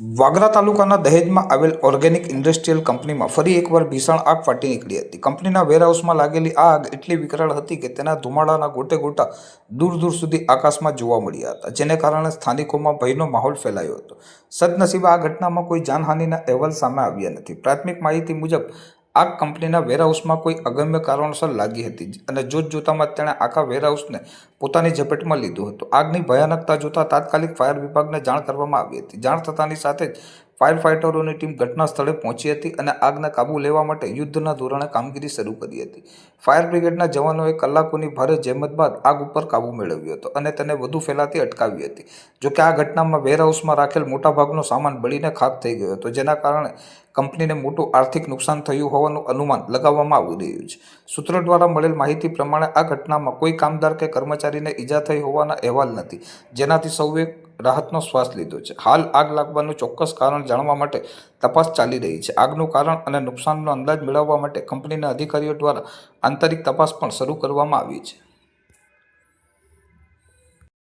વાગરા તાલુકાના દહેજમાં આવેલ organic industrial કંપનીમાં ફરી એકવાર ભીષણ આગ ફાટી નીકળી હતી. કંપનીના વેરહાઉસમાં લાગેલી આગ એટલી વિકરાળ હતી કે તેના ધુમાડાના ગોટે ગોટા દૂર દૂર સુધી આકાશમાં જોવા મળ્યા હતા, જેને કારણે સ્થાનિકોમાં ભયનો માહોલ ફેલાયો હતો. સદનસીબે આ ઘટનામાં કોઈ જાનહાનિના અહેવાલ સામે આવ્યા નથી. પ્રાથમિક માહિતી મુજબ આગ કંપનીના વેરહાઉસમાં કોઈ અગમ્ય કારણોસર લાગી હતી અને જોત જોતામાં તેણે આખા વેરહાઉસને પોતાની ઝપેટમાં લીધું હતું. આગની ભયાનકતા જોતા તાત્કાલિક ફાયર વિભાગને જાણ કરવામાં આવી હતી. જાણ થતાની સાથે જ ફાયર ફાઇટરોની ટીમ ઘટના સ્થળે પહોંચી હતી અને આગને કાબૂ લેવા માટે યુદ્ધના ધોરણે કામગીરી શરૂ કરી હતી. ફાયર બ્રિગેડના જવાનોએ કલાકોની ભારે જહેમત બાદ આગ ઉપર કાબૂ મેળવ્યો હતો અને તેને વધુ ફેલાતી અટકાવી હતી. જોકે આ ઘટનામાં વેરહાઉસમાં રાખેલ મોટાભાગનો સામાન બળીને ખાક થઈ ગયો હતો, જેના કારણે કંપનીને મોટું આર્થિક નુકસાન થયું હોવાનું અનુમાન લગાવવામાં આવી રહ્યું છે. સૂત્રો દ્વારા મળેલ માહિતી પ્રમાણે આ ઘટનામાં કોઈ કામદાર કે કર્મચારીને ઈજા થઈ હોવાના અહેવાલ નથી. જેનાથી સૌએ રાહતનો શ્વાસ લીધો છે. હાલ આગ લાગવાનું ચોક્કસ કારણ જાણવા માટે તપાસ ચાલી રહી છે. આગનું કારણ અને નુકસાનનો અંદાજ મેળવવા માટે કંપનીના અધિકારીઓ દ્વારા આંતરિક તપાસ પણ શરૂ કરવામાં આવી છે.